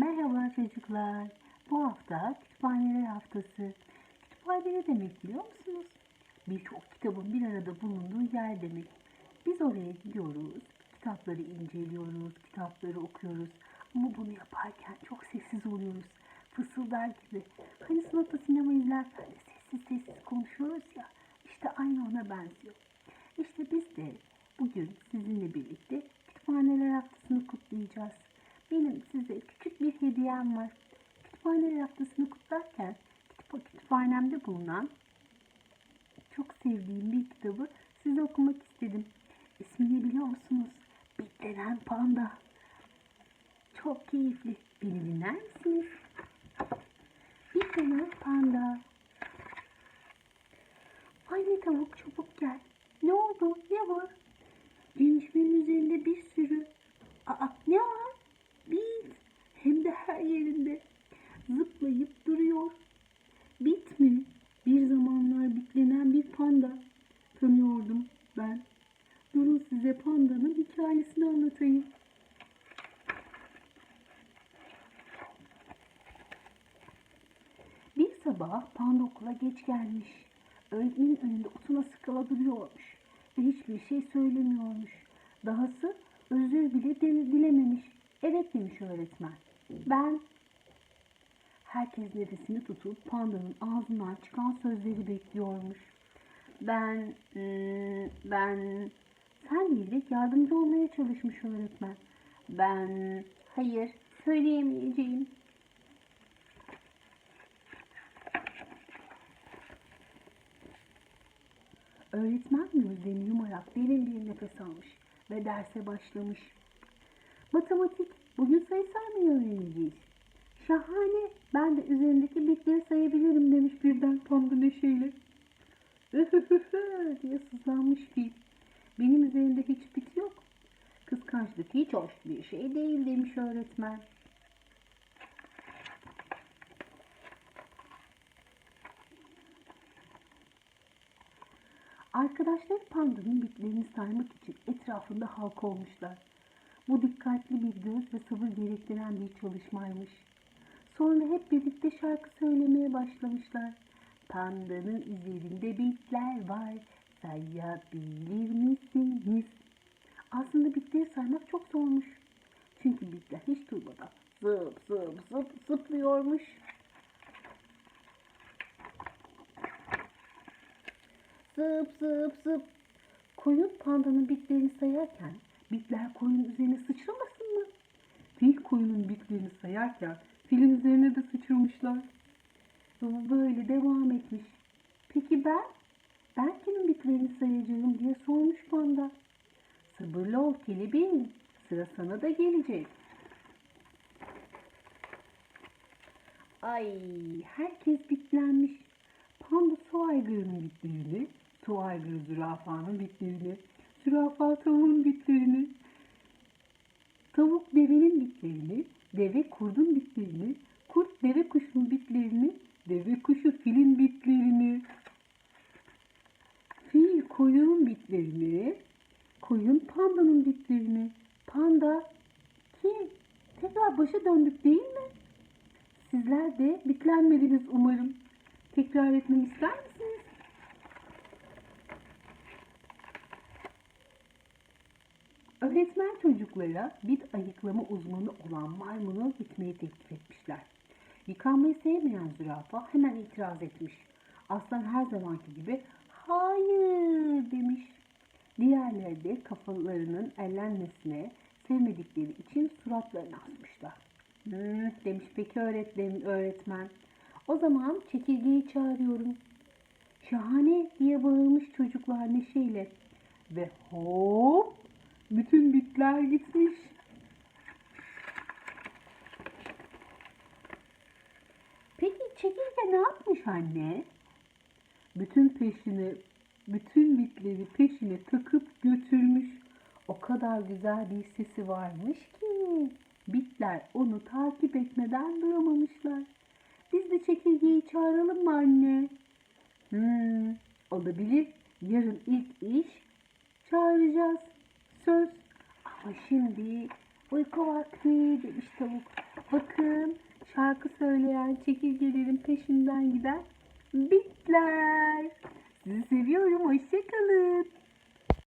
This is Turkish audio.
Merhaba çocuklar. Bu hafta kütüphaneler haftası. Kütüphane ne demek biliyor musunuz? Birçok kitabın bir arada bulunduğu yer demek. Biz oraya gidiyoruz, kitapları inceliyoruz, kitapları okuyoruz. Ama bunu yaparken çok sessiz oluyoruz. Fısıldar gibi. Hani sınıfta sinema izlerken de sessiz sessiz konuşuyoruz ya. İşte aynı ona benziyor. İşte biz de bugün sizinle birlikte kütüphaneler haftasını kutlayacağız. Benim size küçük bir hediyem var. Kütüphaneler haftasını kutlarken kitap, kütüphanemde bulunan çok sevdiğim bir kitabı size okumak istedim. İsmini biliyor musunuz? Bitlenen Panda. Çok keyifli. Beni dinler misiniz? Bitlenen Panda. Anne tavuk çabuk gel. Ne oldu? Ne var? Değişmenin üzerinde bir sürü. Aa ne var? Bit. Hem de her yerinde. Zıplayıp duruyor. Bit mi? Bir zamanlar bitlenen bir panda. Ben. Durun size pandanın hikayesini anlatayım. Bir sabah panda okula geç gelmiş. Öğretmenin önünde utuna sıkıla duruyormuş. Ve hiçbir şey söylemiyormuş. Dahası özür bile dil- dilememiş. Evet demiş öğretmen. Ben Herkes nefesini tutup pandanın ağzından çıkan sözleri bekliyormuş. Ben, ben, sen diyerek yardımcı olmaya çalışmış öğretmen. Ben, hayır, söyleyemeyeceğim. Öğretmen gözlerini yumarak derin bir nefes almış ve derse başlamış. Matematik, bugün sayısal mı öğreneceğiz? Şahane, ben de üzerindeki bitleri sayabilirim demiş birden panda neşeyle. Diye sızlanmış fil. Benim üzerimde hiç bit yok. Kıskançlık hiç hoş bir şey değil demiş öğretmen. Arkadaşlar pandanın bitlerini saymak için etrafında halk olmuşlar. Bu dikkatli bir göz ve sabır gerektiren bir çalışmaymış. Sonra hep birlikte şarkı söylemeye başlamışlar. Pandanın üzerinde bitler var, sayabilir misiniz? Aslında bitleri saymak çok zormuş. Çünkü bitler hiç durmadan zıp zıp zıp zıplıyormuş. Zıp zıp zıp. Koyun pandanın bitlerini sayarken bitler koyunun üzerine sıçramasın mı? Fil koyunun bitlerini sayarken filin üzerine de sıçramışlar. Bu böyle devam etmiş. Peki ben? Ben kimin bitlerini sayacağım diye sormuş panda. Sabırlı ol kelebeğim. Sıra sana da gelecek. Ay herkes bitlenmiş. Panda su aygırının bitlerini, su aygırı zürafanın bitlerini, zürafa tavuğun bitlerini, tavuk devenin bitlerini, deve kurdun bitlerini, kurt deve kuşunun bitlerini, deve kuşu filin bitlerini, fil koyunun bitlerini, koyun pandanın bitlerini, panda kim? Tekrar başa döndük değil mi? Sizler de bitlenmediniz umarım. Tekrar etmemi ister misiniz? Öğretmen çocuklara bit ayıklama uzmanı olan maymunu gitmeyi teklif etmişler. Yıkanmayı sevmeyen zürafa hemen itiraz etmiş. Aslan her zamanki gibi hayır demiş. Diğerleri de kafalarının ellenmesine sevmedikleri için suratlarını asmışlar. Hmm, demiş peki öğretmen, öğretmen. O zaman çekirgeyi çağırıyorum. Şahane diye bağırmış çocuklar neşeyle. Ve hop bütün bitler gitmiş. Peki çekirge ne yapmış anne? Bütün peşine, bütün bitleri peşine takıp götürmüş. O kadar güzel bir sesi varmış ki bitler onu takip etmeden duramamışlar. Biz de çekirgeyi çağıralım mı anne? Hmm, olabilir. Yarın ilk iş çağıracağız. Söz. Ama şimdi Uyku vakti demiş tavuk şarkı söyleyen çekirgelerin peşinden giden bitler. Sizi seviyorum. Hoşçakalın.